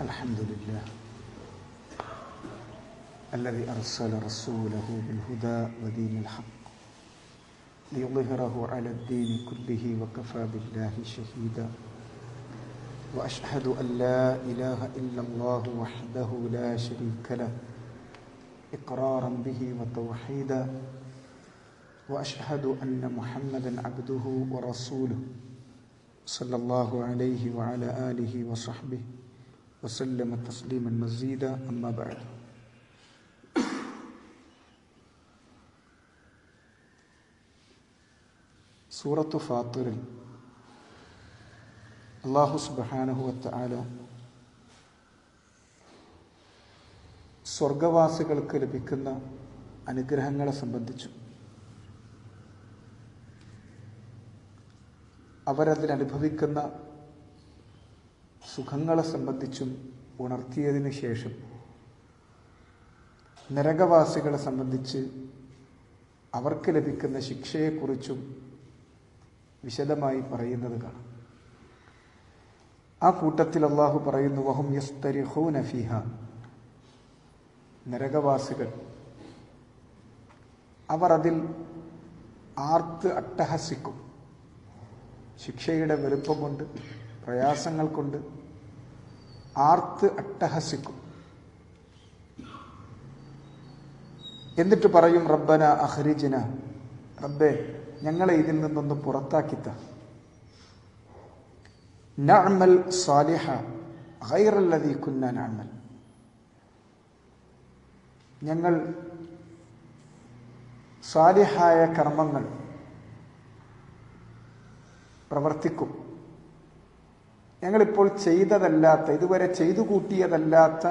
الحمد لله الذي أرسل رسوله بالهدى ودين الحق ليظهره على الدين كله وكفى بالله شهيدا وأشهد أن لا إله إلا الله وحده لا شريك له إقرارا به وتوحيدا وأشهد أن محمدا عبده ورسوله صلى الله عليه وعلى آله وصحبه وسلم تسليما مزيدا أما بعد സൂറത്തു ഫാത്തിറിൽ അള്ളാഹു സുബാനഹുവത്ത് ആല സ്വർഗവാസികൾക്ക് ലഭിക്കുന്ന അനുഗ്രഹങ്ങളെ സംബന്ധിച്ചു അവരതിനനുഭവിക്കുന്ന സുഖങ്ങളെ സംബന്ധിച്ചും ഉണർത്തിയതിനു ശേഷം നരകവാസികളെ സംബന്ധിച്ച് അവർക്ക് ലഭിക്കുന്ന ശിക്ഷയെക്കുറിച്ചും വിശദമായി പറയുന്നത് കാണാം. ആ കൂട്ടത്തിൽ അള്ളാഹു പറയുന്നു വഹും യസ്തരിഹൂന നഫീഹ നരകവാസികൾ അവർ അതിൽ ആർത്ത് അട്ടഹസിക്കും. ശിക്ഷയുടെ വലുപ്പം കൊണ്ട് പ്രയാസങ്ങൾ കൊണ്ട് ആർത്ത് അട്ടഹസിക്കും. എന്നിട്ട് പറയും റബ്ബന അഹ്രിജിന റബ്ബെ ഞങ്ങളെ ഇതിൽ നിന്നൊന്ന് പുറത്താക്കിത്ത. നഅമൽ സാലിഹ ഗൈറല്ലദീ കുന്ന ഞങ്ങൾ സാലിഹായ കർമ്മങ്ങൾ പ്രവർത്തിക്കും. ഞങ്ങളിപ്പോൾ ചെയ്തതല്ലാത്ത ഇതുവരെ ചെയ്തു കൂട്ടിയതല്ലാത്ത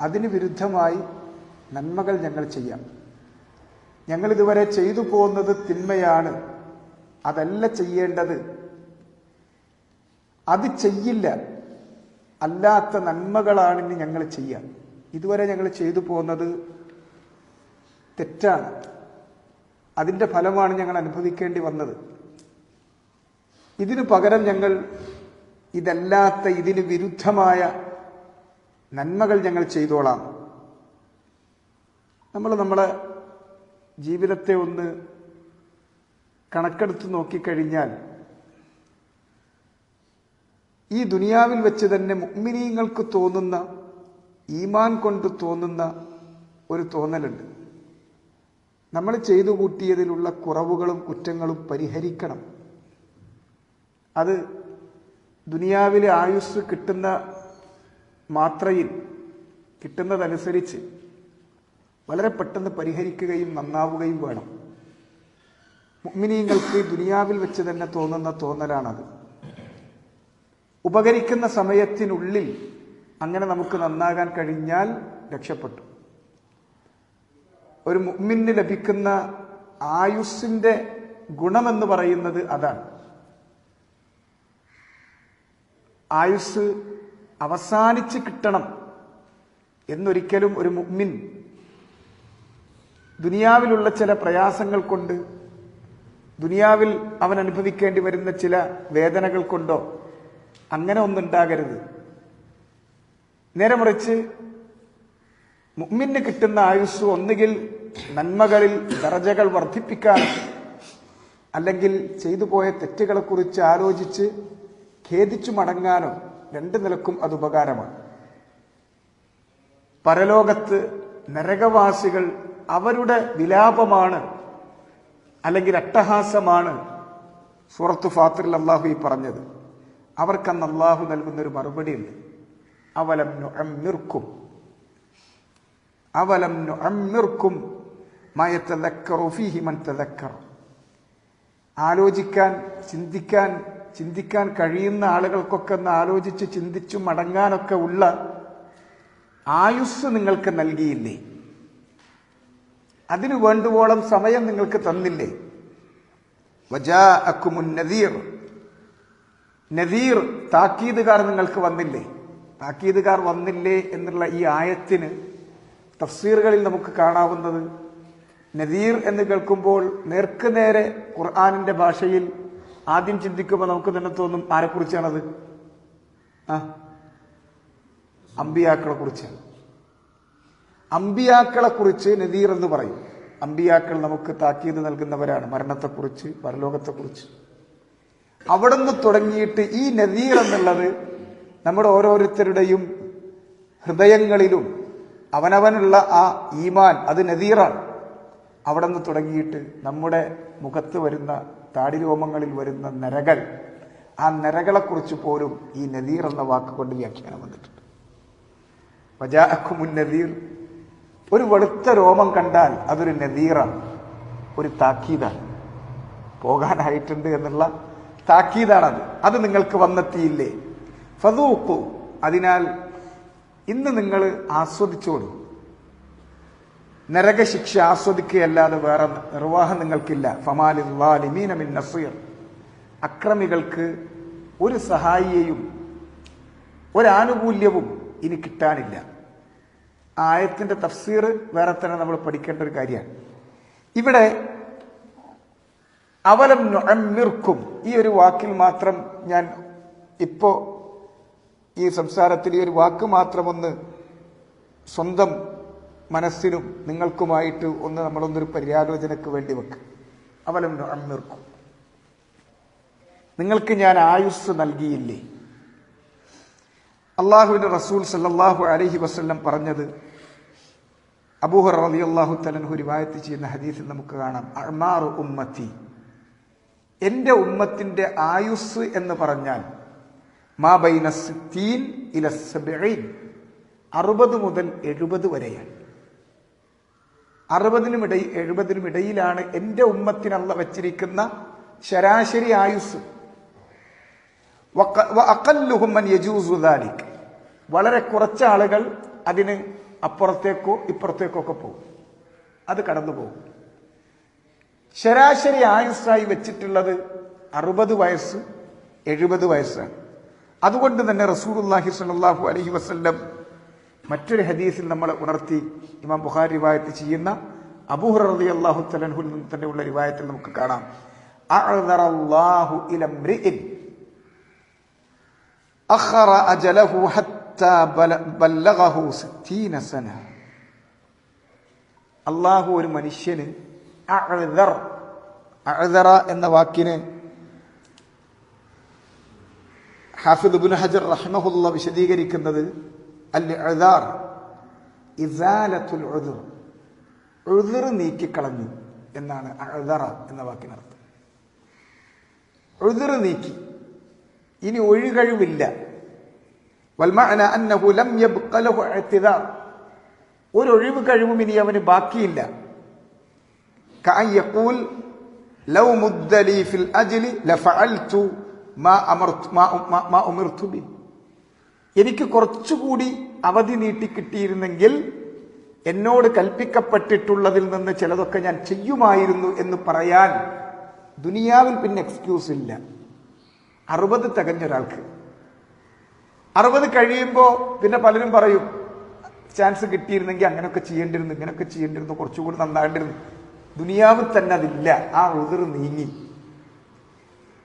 അതിന് വിരുദ്ധമായി നന്മകൾ ഞങ്ങൾ ചെയ്യാം. ഞങ്ങൾ ഇതുവരെ ചെയ്തു പോകുന്നത് തിന്മയാണ്. അതല്ല ചെയ്യേണ്ടത്. അത് ചെയ്യില്ല. അല്ലാത്ത നന്മകളാണ് ഇനി ഞങ്ങൾ ചെയ്യാം ഇതുവരെ ഞങ്ങൾ ചെയ്തു പോകുന്നത് തെറ്റാണ്. അതിന്റെ ഫലമാണ് ഞങ്ങൾ അനുഭവിക്കേണ്ടി വന്നത്. ഇതിനു പകരം ഞങ്ങൾ ഇതല്ലാത്ത ഇതിന് വിരുദ്ധമായ നന്മകൾ ഞങ്ങൾ ചെയ്തോളാം. നമ്മൾ നമ്മളെ ജീവിതത്തെ ഒന്ന് കണക്കെടുത്ത് നോക്കിക്കഴിഞ്ഞാൽ ഈ ദുനിയാവിൽ വെച്ച് തന്നെ മുഗ്മിനീങ്ങൾക്ക് തോന്നുന്ന ഈമാൻ കൊണ്ട് തോന്നുന്ന ഒരു തോന്നലുണ്ട്. നമ്മൾ ചെയ്തു കൂട്ടിയതിലുള്ള കുറവുകളും കുറ്റങ്ങളും പരിഹരിക്കണം. അത് ദുനിയാവിലെ ആയുസ് കിട്ടുന്ന മാത്രയിൽ കിട്ടുന്നതനുസരിച്ച് വളരെ പെട്ടെന്ന് പരിഹരിക്കുകയും നന്നാവുകയും വേണം. മുഗ്മിനീങ്ങൾക്ക് ദുനിയാവിൽ വെച്ച് തന്നെ തോന്നുന്ന തോന്നലാണത്. ഉപകരിക്കുന്ന സമയത്തിനുള്ളിൽ അങ്ങനെ നമുക്ക് നന്നാകാൻ കഴിഞ്ഞാൽ രക്ഷപ്പെട്ടു. ഒരു മുഗ്മിന് ലഭിക്കുന്ന ആയുസ്സിന്റെ ഗുണമെന്ന് പറയുന്നത് അതാണ്. ആയുസ് അവസാനിച്ച് കിട്ടണം എന്നൊരിക്കലും ഒരു മുഗ്മിൻ ദുനിയാവിലുള്ള ചില പ്രയാസങ്ങൾ കൊണ്ട് ദുനിയാവിൽ അവൻ അനുഭവിക്കേണ്ടി വരുന്ന ചില വേദനകൾ കൊണ്ടോ അങ്ങനെ ഒന്നുണ്ടാകരുത് നേരെ മറിച്ച് മുമ്മിന് കിട്ടുന്ന ആയുസ് ഒന്നുകിൽ നന്മകളിൽ ദറജകൾ വർദ്ധിപ്പിക്കാൻ അല്ലെങ്കിൽ ചെയ്തു പോയ തെറ്റുകളെക്കുറിച്ച് ആലോചിച്ച് ഖേദിച്ചു മടങ്ങാനോ രണ്ട് നിലക്കും അത് ഉപകാരമാണ്. പരലോകത്ത് നരകവാസികൾ അവരുടെ വിലാപമാണ് അല്ലെങ്കിൽ അട്ടഹാസമാണ്. സൂറത്ത് ഫാത്തിറിൽ അള്ളാഹു ഈ പറഞ്ഞത്. അവർക്കന്ന് അള്ളാഹു നൽകുന്നൊരു മറുപടിയുണ്ട്. അവലം നിർക്കും അവലം നിർക്കും മയത്തെ ഫീഹി മൻ തദക്കർ ആലോചിക്കാൻ ചിന്തിക്കാൻ ചിന്തിക്കാൻ കഴിയുന്ന ആളുകൾക്കൊക്കെ ഒന്ന് ആലോചിച്ച് ചിന്തിച്ചു മടങ്ങാനൊക്കെ ഉള്ള ആയുസ് നിങ്ങൾക്ക് നൽകിയില്ലേ? അതിനു വേണ്ടുവോളം സമയം നിങ്ങൾക്ക് തന്നില്ലേ? വജാ അക്കുമുൻ നദീർ. നദീർ താക്കീതുകാർ നിങ്ങൾക്ക് വന്നില്ലേ? താക്കീതുകാർ വന്നില്ലേ എന്നുള്ള ഈ ആയത്തിന് തഫ്സീറുകളിൽ നമുക്ക് കാണാവുന്നത്. നദീർ എന്ന് കേൾക്കുമ്പോൾ നേർക്കുനേരെ ഖുർആാനിന്റെ ഭാഷയിൽ ആദ്യം ചിന്തിക്കുമ്പോൾ നമുക്ക് തന്നെ തോന്നും ആരെക്കുറിച്ചാണത്? ആ. അമ്പിയാക്കളെ കുറിച്ചാണ് അമ്പിയാക്കളെ കുറിച്ച് നദീർ എന്ന് പറയും. അമ്പിയാക്കൾ നമുക്ക് താക്കീത് നൽകുന്നവരാണ്. മരണത്തെക്കുറിച്ച് പരലോകത്തെക്കുറിച്ച്. അവിടെ നിന്ന് തുടങ്ങിയിട്ട് ഈ നദീർ എന്നുള്ളത് നമ്മുടെ ഓരോരുത്തരുടെയും ഹൃദയങ്ങളിലും അവനവനുള്ള ആ ഈമാൻ അത് നദീറാണ്. അവിടെ നിന്ന് തുടങ്ങിയിട്ട് നമ്മുടെ മുഖത്ത് വരുന്ന താടിരോമങ്ങളിൽ വരുന്ന നരകൾ ആ നരകളെക്കുറിച്ച് പോലും ഈ നദീർ എന്ന വാക്ക് കൊണ്ട് വ്യാഖ്യാനം വന്നിട്ടുണ്ട്. വജാഖുമുൻ നദീർ ഒരു വെളുത്ത രോമം കണ്ടാൽ അതൊരു നദീറാണ് ഒരു താക്കീതാണ്. പോകാനായിട്ടുണ്ട് എന്നുള്ള താക്കീതാണത്. അത് നിങ്ങൾക്ക് വന്നെത്തിയില്ലേ? ഫതൂക്കു അതിനാൽ ഇന്ന് നിങ്ങൾ ആസ്വദിച്ചോളൂ. നരകശിക്ഷ ആസ്വദിക്കുകയല്ലാതെ വേറെ നിർവാഹം നിങ്ങൾക്കില്ല. ഫമാലിമീനമിൻ നസീർ. അക്രമികൾക്ക് ഒരു സഹായിയെയും ഒരാനുകൂല്യവും ഇനി കിട്ടാനില്ല. ആയത്തിന്റെ തഫ്സീർ വേറെ തന്നെ നമ്മൾ പഠിക്കേണ്ട ഒരു കാര്യമാണ്. ഇവിടെ അവലം നുഅമ്മിർക്കും. ഈ ഒരു വാക്കിൽ മാത്രം ഞാൻ ഇപ്പോ ഈ സംസാരത്തിൽ ഈ ഒരു വാക്ക് മാത്രമൊന്ന് സ്വന്തം മനസ്സിനും നിങ്ങൾക്കുമായിട്ട് ഒന്ന് നമ്മളൊന്നൊരു പര്യാലോചനക്ക് വേണ്ടി വെക്കും. അവലം നുഅമ്മിർക്കും നിങ്ങൾക്ക് ഞാൻ ആയുസ് നൽകിയില്ലേ? അള്ളാഹുവിന്റെ റസൂൽ സല്ലാഹു അലഹി വസ്ല്ലം പറഞ്ഞത് അബൂഹർ അലി അള്ളാഹു തലൻഹു റിവായത്ത് ചെയ്യുന്ന ഹദീസിൽ നമുക്ക് കാണാം. അഴ്മാർ ഉമ്മത്തി. എന്റെ ഉമ്മത്തിന്റെ ആയുസ് എന്ന് പറഞ്ഞാൽ മാ ബൈന സിത്തീൻ ഇല സബഈൻ. അറുപത് മുതൽ എഴുപത് വരെയാണ്. അറുപതിനും ഇടയിൽ എഴുപതിനും ഇടയിലാണ് എന്റെ ഉമ്മത്തിനല്ല വച്ചിരിക്കുന്ന ശരാശരി ആയുസ് അക്കല്ലുഹുമ്മൻ വ അഖല്ലുഹും മൻ യജൂസു ദാലിക്. വളരെ കുറച്ച് ആളുകൾ അതിന് അപ്പുറത്തേക്കോ ഇപ്പുറത്തേക്കോ ഒക്കെ പോകും. അത് കടന്നു പോകും. ശരാശരി ആയുസ്സായി വെച്ചിട്ടുള്ളത് അറുപത് വയസ്സ് എഴുപത് വയസ്സാണ്. അതുകൊണ്ട് തന്നെ റസൂലുള്ളാഹി സ്വല്ലല്ലാഹു അലഹി വസല്ലം മറ്റൊരു ഹദീസിൽ നമ്മൾ ഉണർത്തി ഇമാം ബുഖാരി റിവായത്ത് ചെയ്യുന്ന അബൂഹർ റളിയല്ലാഹു തലൻഹുൽ നിന്ന് തന്നെയുള്ള റിവായത്തിൽ നമുക്ക് കാണാം. അജലഹു ഹത്താ ബല- ബല്ലഗഹു സിത്തീന സന അള്ളാഹു ഒരു മനുഷ്യന് അഅ്ദർ അഅ്ദറ എന്ന വാക്കിന് ഹാഫിദ് ഇബ്നു ഹജർ റഹ്മഹുല്ല വിശദീകരിക്കുന്നത് അൽ എഴുതാർ ഇസാലത്തുൽ ഒഴുതുർ ഒഴുതിർ നീക്കിക്കളഞ്ഞു എന്നാണ് അഴുതറ എന്ന വാക്കിനർത്ഥം ഒഴുതിർ നീക്കി. ഇനി ഒഴുകഴിവില്ല. വൽമഅന അന്നഹു ലം യബ്ഖ ലഹു ഒരു ഒഴിവ് കഴിവും ഇനി അവന് ബാക്കിയില്ല. കഅൻ ലൗ മുദ്ദലി ഫിൽ അജ്ലി ലഫഅൽതു മാ അമർതു മാ മാ ഉമിർതു ബി എനിക്ക് കുറച്ചുകൂടി അവധി നീട്ടി കിട്ടിയിരുന്നെങ്കിൽ എന്നോട് കൽപ്പിക്കപ്പെട്ടിട്ടുള്ളതിൽ നിന്ന് ചിലതൊക്കെ ഞാൻ ചെയ്യുമായിരുന്നു എന്ന് പറയാൻ ദുനിയാവിൽ പിന്നെ എക്സ്ക്യൂസ് ഇല്ല. അറുപത് തികഞ്ഞ ഒരാൾക്ക്. അറുപത് കഴിയുമ്പോൾ പിന്നെ പലരും പറയും ചാൻസ് കിട്ടിയിരുന്നെങ്കിൽ അങ്ങനെയൊക്കെ ചെയ്യേണ്ടിരുന്നു ഇങ്ങനെയൊക്കെ ചെയ്യേണ്ടിരുന്നു കുറച്ചുകൂടി നന്നാകേണ്ടിരുന്നു. ദുനിയാവിൽ തന്നെ അതില്ല. ആ ഉതിർ നീങ്ങി.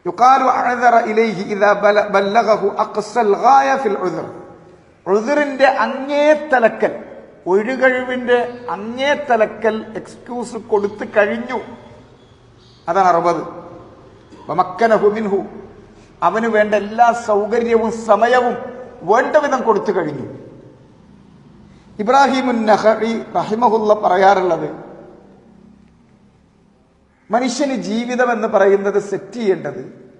യുക്കാലു عذر ഇലൈഹി اذا بلغه ബല്ലഗഹു الغايه ഫിൽ ഉദ്ർ. ഉദ്റിന്റെ അങ്ങേ തലക്കൽ ഒഴുകഴിവിന്റെ അങ്ങേ തലക്കൽ എക്സ്ക്യൂസ് കൊടുത്തു കഴിഞ്ഞു. അതാണ് അറുപത്. വമക്കനഹു മിൻഹു. അവന് വേണ്ട എല്ലാ സൗകര്യവും സമയവും വേണ്ട വിധം കൊടുത്തു കഴിഞ്ഞു. ഇബ്രാഹിമുൻ നഹി റഹിമഹുല്ല പറയാറുള്ളത് മനുഷ്യന് ജീവിതം എന്ന് പറയുന്നത് സെറ്റ് ചെയ്യേണ്ടത്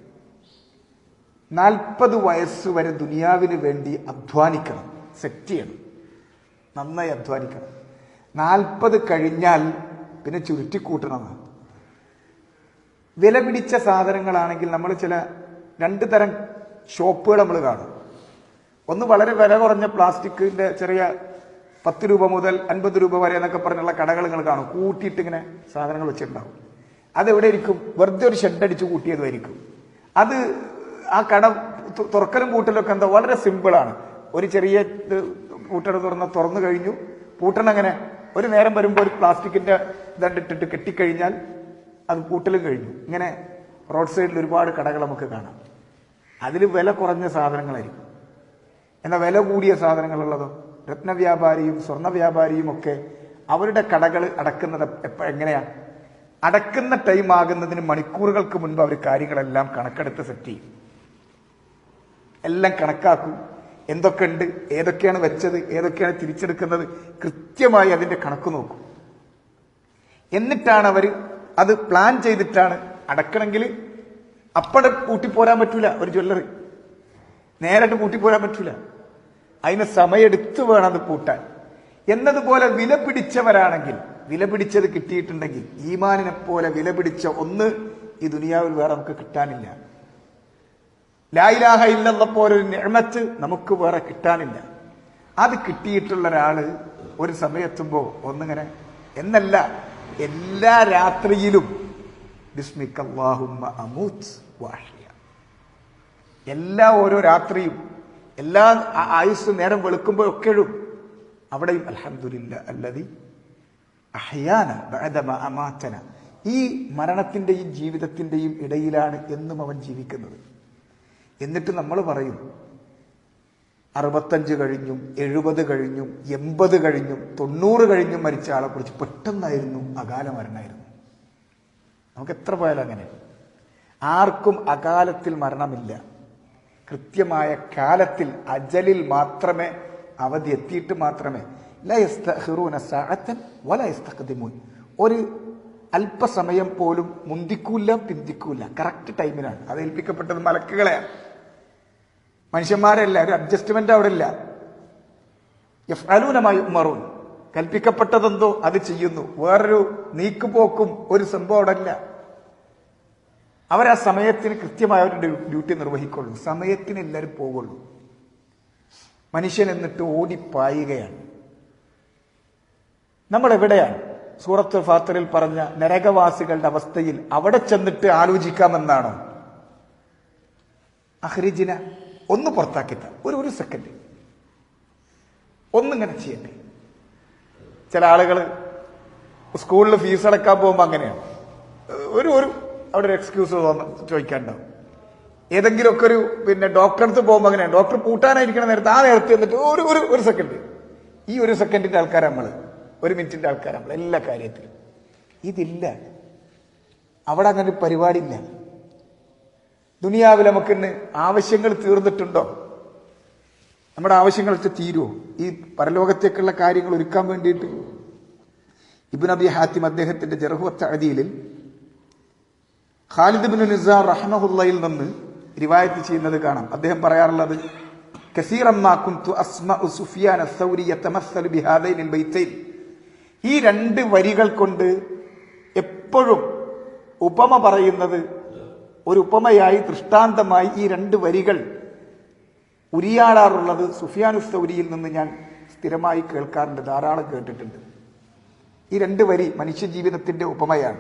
നാൽപ്പത് വയസ്സ് വരെ ദുനിയാവിന് വേണ്ടി അധ്വാനിക്കണം. സെറ്റ് ചെയ്യണം. നന്നായി അധ്വാനിക്കണം. നാൽപ്പത് കഴിഞ്ഞാൽ പിന്നെ ചുരുട്ടിക്കൂട്ടണം. വില പിടിച്ച സാധനങ്ങളാണെങ്കിൽ നമ്മൾ ചില രണ്ട് തരം ഷോപ്പുകൾ നമ്മൾ കാണും. ഒന്ന് വളരെ വില കുറഞ്ഞ പ്ലാസ്റ്റിക്കിന്റെ ചെറിയ പത്ത് രൂപ മുതൽ അൻപത് രൂപ വരെ എന്നൊക്കെ പറഞ്ഞുള്ള കടകൾ നിങ്ങൾ കാണും. കൂട്ടിയിട്ട് ഇങ്ങനെ സാധനങ്ങൾ വെച്ചിട്ടുണ്ടാവും. അതെവിടെ ഇരിക്കും? വെറുതെ ഒരു ഷെഡ് അടിച്ചു കൂട്ടിയതുമായിരിക്കും അത് ആ കട തുറക്കലും പൂട്ടലും ഒക്കെ എന്താ വളരെ സിമ്പിളാണ് ഒരു ചെറിയ പൂട്ടട തുറന്ന് തുറന്നു കഴിഞ്ഞു. പൂട്ടണം അങ്ങനെ ഒരു നേരം വരുമ്പോൾ ഒരു പ്ലാസ്റ്റിക്കിന്റെ ഇതണ്ടിട്ടിട്ട് കെട്ടിക്കഴിഞ്ഞാൽ അത് പൂട്ടലും കഴിഞ്ഞു. ഇങ്ങനെ റോഡ് സൈഡിൽ ഒരുപാട് കടകൾ നമുക്ക് കാണാം. അതിൽ വില കുറഞ്ഞ സാധനങ്ങളായിരിക്കും. എന്നാൽ വില കൂടിയ സാധനങ്ങളുള്ളതോ? രത്ന വ്യാപാരിയും സ്വർണ വ്യാപാരിയും ഒക്കെ അവരുടെ കടകൾ അടക്കുന്നത് എപ്പ എങ്ങനെയാണ് അടക്കുന്ന ടൈം ആകുന്നതിന് മണിക്കൂറുകൾക്ക് മുൻപ് അവർ കാര്യങ്ങളെല്ലാം കണക്കെടുത്ത് സെറ്റ് ചെയ്യും. എല്ലാം കണക്കാക്കും. എന്തൊക്കെ ഉണ്ട് ഏതൊക്കെയാണ് വെച്ചത് ഏതൊക്കെയാണ് തിരിച്ചെടുക്കുന്നത് കൃത്യമായി അതിന്റെ കണക്ക് നോക്കും. എന്നിട്ടാണ് അവർ അത് പ്ലാൻ ചെയ്തിട്ടാണ് അടക്കണമെങ്കിൽ അപ്പടെ കൂട്ടിപ്പോരാൻ പറ്റൂല ഒരു ജ്വല്ലറി. നേരിട്ട് കൂട്ടിപ്പോരാൻ പറ്റൂല. അതിന് സമയമെടുത്ത് വേണം അത് പൂട്ടാൻ എന്നതുപോലെ വില പിടിച്ചവരാണെങ്കിൽ വില പിടിച്ചത് കിട്ടിയിട്ടുണ്ടെങ്കിൽ ഈമാനിനെ പോലെ വില പിടിച്ച ഒന്ന് ഈ ദുനിയാവിൽ വേറെ നമുക്ക് കിട്ടാനില്ല. ലായിലാഹ ഇല്ലെന്ന പോലെ ഒരു നമുക്ക് വേറെ കിട്ടാനില്ല. അത് കിട്ടിയിട്ടുള്ള ഒരാൾ ഒരു സമയത്തുമ്പോ ഒന്നിങ്ങനെ എന്നല്ല എല്ലാ രാത്രിയിലും എല്ലാ ഓരോ രാത്രിയും എല്ലാ ആയുസ് നേരം വെളുക്കുമ്പോഴൊക്കെയും അവിടെയും അൽഹംദുലില്ല അല്ലതി അഹ്യാന ബഅദമ അമാതന ഈ മരണത്തിന്റെയും ജീവിതത്തിന്റെയും ഇടയിലാണ് എന്നും അവൻ ജീവിക്കുന്നത്. എന്നിട്ട് നമ്മൾ പറയും അറുപത്തഞ്ച് കഴിഞ്ഞും എഴുപത് കഴിഞ്ഞും എൺപത് കഴിഞ്ഞും തൊണ്ണൂറ് കഴിഞ്ഞും മരിച്ച ആളെ കുറിച്ച് പെട്ടെന്നായിരുന്നു അകാല മരണമായിരുന്നു. നമുക്ക് എത്ര പോയാലും അങ്ങനെ. ആർക്കും അകാലത്തിൽ മരണമില്ല. കൃത്യമായ കാലത്തിൽ അജലിൽ മാത്രമേ അവധി എത്തിയിട്ട് മാത്രമേ ല യസ്തഖിറൂന സഅത്തൻ വല യസ്തഖ്ദിമൂൻ ഒരു അല്പസമയം പോലും മുന്തിക്കൂല പിന്തിക്കൂല. കറക്റ്റ് ടൈമിനാണ് അത് ഏൽപ്പിക്കപ്പെട്ടത് മലക്കുകളെയാണ്. മനുഷ്യന്മാരല്ല ഒരു അഡ്ജസ്റ്റ്മെന്റ് അവിടെ ഇല്ല യഫ്അലൂനമായി ഉമറൂൻ കൽപ്പിക്കപ്പെട്ടതെന്തോ അത് ചെയ്യുന്നു. വേറൊരു നീക്കുപോക്കും ഒരു സംഭവം അവിടെ ഇല്ല അവർ ആ സമയത്തിന് കൃത്യമായ ഒരു ഡ്യൂട്ടി നിർവഹിക്കുള്ളൂ. സമയത്തിന് എല്ലാവരും പോകുള്ളൂ. മനുഷ്യൻ എന്നിട്ട് ഓടിപ്പായുകയാണ് നമ്മൾ എവിടെയാണ് സൂറത്ത് ഫാത്തറിൽ പറഞ്ഞ നരകവാസികളുടെ അവസ്ഥയിൽ അവിടെ ചെന്നിട്ട് ആലോചിക്കാമെന്നാണോ? അഹ്രിജിന ഒന്ന് പുറത്താക്കിത്ത ഒരു ഒരു സെക്കൻഡ് ഒന്നിങ്ങനെ ചെയ്യട്ടെ. ചില ആളുകൾ സ്കൂളിൽ ഫീസ് അടക്കാൻ പോകുമ്പോൾ അങ്ങനെയാണ്. ഒരു ഒരു അവിടെ ഒരു എക്സ്ക്യൂസ് തോന്നുന്നു ചോദിക്കാനുണ്ടാവും. ഏതെങ്കിലുമൊക്കെ ഒരു പിന്നെ ഡോക്ടറെ അടുത്ത് പോകുമ്പോൾ അങ്ങനെയാണ്. ഡോക്ടർ പൂട്ടാനായിരിക്കണ നേരത്തെ ആ നേരത്തെ എന്നിട്ട് ഒരു ഒരു സെക്കൻഡ് ഈ ഒരു സെക്കൻഡിന്റെ ആൾക്കാരാണ് നമ്മൾ ഒരു മിനിറ്റിന്റെ ആൾക്കാരാണ് എല്ലാ കാര്യത്തിലും. ഇതില്ല. അവിടെ അങ്ങനെ ഒരു പരിപാടി ഇല്ല ദുനിയാവിൽ നമുക്കിന്ന് ആവശ്യങ്ങൾ തീർന്നിട്ടുണ്ടോ? നമ്മുടെ ആവശ്യങ്ങളൊക്കെ തീരുമോ ഈ പരലോകത്തേക്കുള്ള കാര്യങ്ങൾ ഒരുക്കാൻ വേണ്ടിയിട്ട്? ഇബിൻ അബി ഹാത്തിം അദ്ദേഹത്തിന്റെ ജർഹുവത്ത് അദിയിലിൽ ഖാലിദ് ബിൻ നിസാർ റഹ്മഹുല്ലയിൽ നിന്ന് റിവായത്ത് ചെയ്യുന്നത് കാണാം. അദ്ദേഹം പറയാറുള്ളത് കസീറമ്മാ ഈ രണ്ട് വരികൾ കൊണ്ട് എപ്പോഴും ഉപമ പറയുന്നത് ഒരു ഉപമയായി ദൃഷ്ടാന്തമായി ഈ രണ്ട് വരികൾ ഉരിയാടാറുള്ളത് സുഫിയാനുസൗരിയിൽ നിന്ന് ഞാൻ സ്ഥിരമായി കേൾക്കാറുണ്ട് ധാരാളം കേട്ടിട്ടുണ്ട്. ഈ രണ്ട് വരി മനുഷ്യജീവിതത്തിന്റെ ഉപമയാണ്.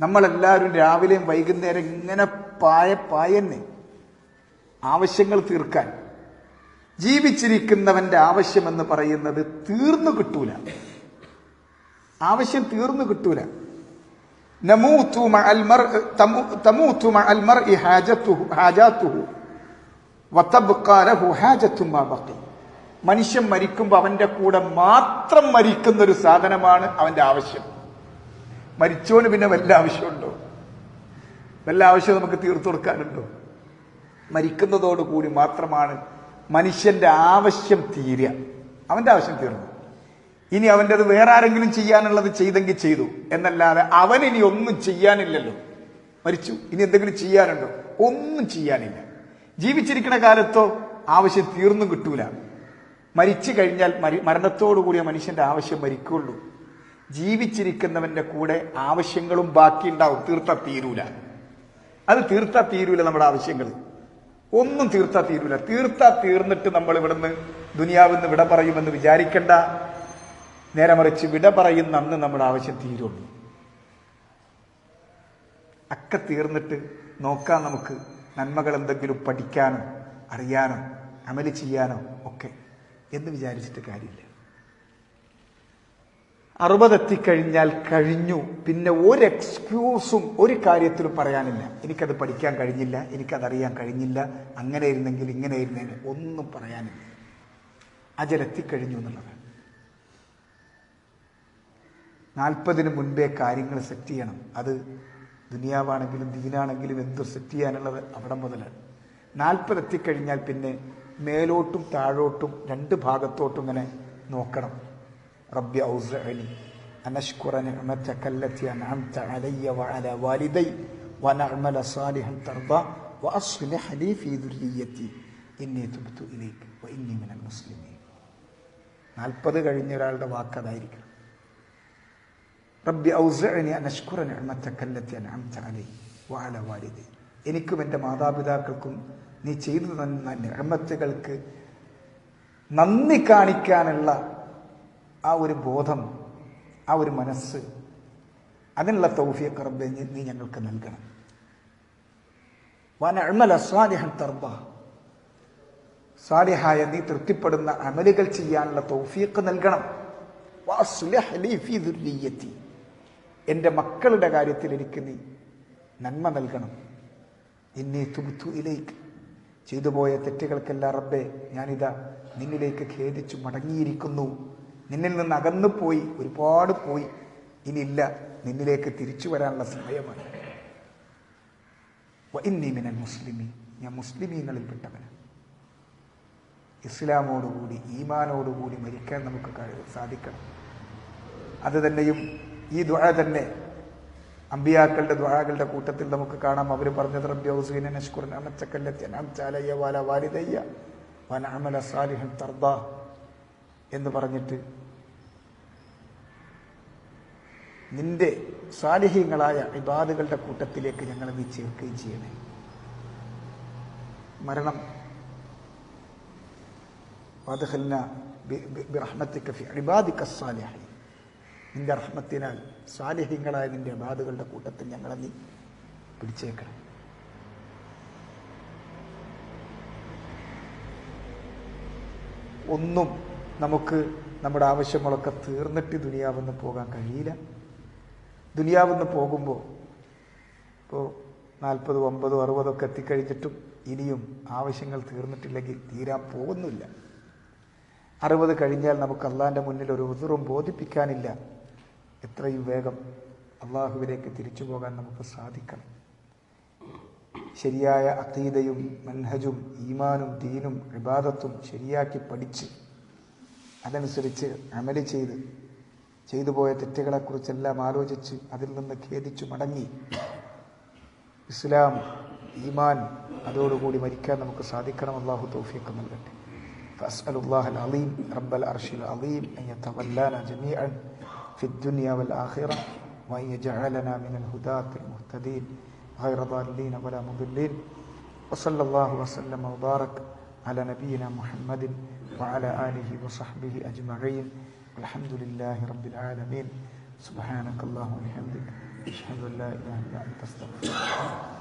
നമ്മളെല്ലാവരും രാവിലെയും വൈകുന്നേരം ഇങ്ങനെ പായ പായന്നെ ആവശ്യങ്ങൾ തീർക്കാൻ. ജീവിച്ചിരിക്കുന്നവന്റെ ആവശ്യമെന്ന് പറയുന്നത് തീർന്നു കിട്ടൂല. ആവശ്യം തീർന്നു കിട്ടൂല. മനുഷ്യൻ മരിക്കുമ്പോൾ അവന്റെ കൂടെ മാത്രം മരിക്കുന്ന ഒരു സാധനമാണ് അവന്റെ ആവശ്യം. മരിച്ചോന് പിന്നെ വല്ല ആവശ്യമുണ്ടോ? വല്ല ആവശ്യം നമുക്ക് തീർത്തു കൊടുക്കാനുണ്ടോ? മരിക്കുന്നതോടുകൂടി മാത്രമാണ് മനുഷ്യന്റെ ആവശ്യം തീരുക. അവന്റെ ആവശ്യം തീർന്നു. ഇനി അവന്റെ അത് വേറെ ആരെങ്കിലും ചെയ്യാനുള്ളത് ചെയ്തെങ്കിൽ ചെയ്തു. എന്നല്ലാതെ അവൻ ഇനി ഒന്നും ചെയ്യാനില്ലല്ലോ. മരിച്ചു. ഇനി എന്തെങ്കിലും ചെയ്യാനുണ്ടോ? ഒന്നും ചെയ്യാനില്ല. ജീവിച്ചിരിക്കുന്ന കാലത്തോ ആവശ്യം തീർന്നും കിട്ടൂല. മരിച്ചു കഴിഞ്ഞാൽ മരി മരണത്തോടുകൂടിയ മനുഷ്യന്റെ ആവശ്യം മരിക്കുള്ളൂ. ജീവിച്ചിരിക്കുന്നവന്റെ കൂടെ ആവശ്യങ്ങളും ബാക്കിയുണ്ടാവും. തീർത്ത തീരൂല. അത് തീർത്താ തീരൂല നമ്മുടെ ആവശ്യങ്ങൾ. ഒന്നും തീർത്താ തീരൂല. തീർത്താ തീർന്നിട്ട് നമ്മൾ ഇവിടുന്ന് ദുനിയാവിന്ന് വിട പറയുമെന്ന് വിചാരിക്കണ്ട. നേരെ മറിച്ച് വിട പറയുന്ന അന്ന് നമ്മുടെ ആവശ്യം തീരുള്ളൂ. ഒക്കെ തീർന്നിട്ട് നോക്കാം നമുക്ക് നന്മകൾ എന്തെങ്കിലും പഠിക്കാനോ അറിയാനോ അമൽ ചെയ്യാനോ ഒക്കെ എന്ന് വിചാരിച്ചിട്ട് കാര്യമില്ല. അറുപതെത്തിക്കഴിഞ്ഞാൽ കഴിഞ്ഞു. പിന്നെ ഒരു എക്സ്ക്യൂസും ഒരു കാര്യത്തിലും പറയാനില്ല. എനിക്കത് പഠിക്കാൻ കഴിഞ്ഞില്ല എനിക്കതറിയാൻ കഴിഞ്ഞില്ല. അങ്ങനെ ഇരുന്നെങ്കിൽ ഇങ്ങനെ ഇരുന്നെങ്കിൽ ഒന്നും പറയാനില്ല. അജലെത്തിക്കഴിഞ്ഞു എന്നുള്ളത്. നാൽപ്പതിന് മുൻപേ കാര്യങ്ങൾ സെറ്റ് ചെയ്യണം. അത് ദുനിയാവാണെങ്കിലും ദീനാണെങ്കിലും എന്ത് സെറ്റ് ചെയ്യാനുള്ളത് അവിടെ മുതലാണ്. നാൽപ്പത് എത്തിക്കഴിഞ്ഞാൽ പിന്നെ മേലോട്ടും താഴോട്ടും രണ്ട് ഭാഗത്തോട്ടും ഇങ്ങനെ നോക്കണം. റബ്ബി ഔസഅനി അനഷ്കുറ നിഅമതക അല്ലതി അൻഅംത അലയ്യ വഅല വാലിദൈ വനഅമല സാലിഹൻ തർദ വഅസ്ലിഹ് ലി ഫീ ദുർരിയതി ഇന്നി തുബ്തു ഇലൈക വഇന്നി മിനൽ മുസ്ലിമീൻ. നാൽപ്പത് കഴിഞ്ഞ ഒരാളുടെ വാക്ക് അതായിരിക്കണം റബ്ബി ഔസഅനി അനഷ്കുറ നിഅമതക അല്ലതി അൻഅംത അലയ്യ വഅല വാലിദൈ. എനിക്കും എന്റെ മാതാപിതാക്കൾക്കും നീ ചെയ്തു തന്ന നിഅമത്തുകൾക്ക് നന്ദി കാണിക്കാനുള്ള ആ ഒരു ബോധം ആ ഒരു മനസ്സ് അതിനുള്ള തൗഫിയ റബ്ബെ നീ- ഞങ്ങൾക്ക് നൽകണം. വന വനഅമല സാലിഹൻ തർബ സാലിഹായ നീ തൃപ്തിപ്പെടുന്ന അമലുകൾ ചെയ്യാനുള്ള തൗഫീഖ് നൽകണം. എന്റെ മക്കളുടെ കാര്യത്തിൽ എനിക്ക് നീ നന്മ നൽകണം. എന്നെ തുബുത്തു ഇലേക്ക് ചെയ്തു പോയ തെറ്റുകൾക്കെല്ലാം റബ്ബെ ഞാനിതാ നിന്നിലേക്ക് ഖേദിച്ചു മടങ്ങിയിരിക്കുന്നു. നിന്നിൽ നിന്ന് അകന്നു പോയി ഒരുപാട് പോയി. ഇനിയില്ല നിന്നിലേക്ക് തിരിച്ചു വരാനുള്ള സമയമാണ്. മിനൽ മുസ്ലിമീൻ ഞാൻ മുസ്ലിമീങ്ങളിൽപ്പെട്ടവന് ഇസ്ലാമോടുകൂടി ഈമാനോടുകൂടി മരിക്കാൻ നമുക്ക് കഴിവ് സാധിക്കണം. അത് തന്നെയും ഈ ദുആ തന്നെ അമ്പിയാക്കളുടെ ദുആകളുടെ കൂട്ടത്തിൽ നമുക്ക് കാണാം. അവർ പറഞ്ഞത് റബ്ബി വാല എന്ന് പറഞ്ഞിട്ട് നിന്റെ സ്വാലിഹ്യങ്ങളായ ഇബാദുകളുടെ കൂട്ടത്തിലേക്ക് ഞങ്ങളെ നീ ചേർക്കുകയും ചെയ്യണേ. മരണം. നിന്റെ റഹ്മത്തിനാൽ സ്വാലിഹ്യങ്ങളായ നിന്റെ ഇബാദുകളുടെ കൂട്ടത്തിൽ ഞങ്ങളെ നീ പിടിച്ചേക്കണം. ഒന്നും നമുക്ക് നമ്മുടെ ആവശ്യങ്ങളൊക്കെ തീർന്നിട്ട് ദുനിയാവെന്ന് പോകാൻ കഴിയില്ല. ദുനിയാവെന്ന് പോകുമ്പോൾ ഇപ്പോൾ നാൽപ്പതും അമ്പതും അറുപതൊക്കെ എത്തിക്കഴിഞ്ഞിട്ടും ഇനിയും ആവശ്യങ്ങൾ തീർന്നിട്ടില്ലെങ്കിൽ തീരാൻ പോകുന്നില്ല. അറുപത് കഴിഞ്ഞാൽ നമുക്ക് അള്ളാഹിന്റെ മുന്നിൽ ഒരു ഉതിറും ബോധിപ്പിക്കാനില്ല. എത്രയും വേഗം അള്ളാഹുവിലേക്ക് തിരിച്ചു പോകാൻ നമുക്ക് സാധിക്കണം. ശരിയായ അതീതയും മൻഹജും ഈമാനും ദീനും വിവാദത്തും ശരിയാക്കി പഠിച്ച് അതനുസരിച്ച് അമൽ ചെയ്ത് ചെയ്തു പോയ തെറ്റുകളെക്കുറിച്ചെല്ലാം ആലോചിച്ച് അതിൽ നിന്ന് ഖേദിച്ചു മടങ്ങി ഇസ്ലാം ഈമാൻ അതോടുകൂടി മരിക്കാൻ നമുക്ക് സാധിക്കണം അള്ളാഹു തൗഫീഖ് നൽകട്ടെ فأسأل الله العظيم رب العرش العظيم أن يتولانا جميعا في الدنيا والآخرة وأن يجعلنا من الهداة المهتدين غير ضالين ولا مضلين وصلى الله وسلم وبارك على نبينا محمد وعلى آله وصحبه أجمعين والحمد لله رب العالمين. سبحانك اللهم وبحمدك أشهد أن لا إله إلا أنت أستغفرك.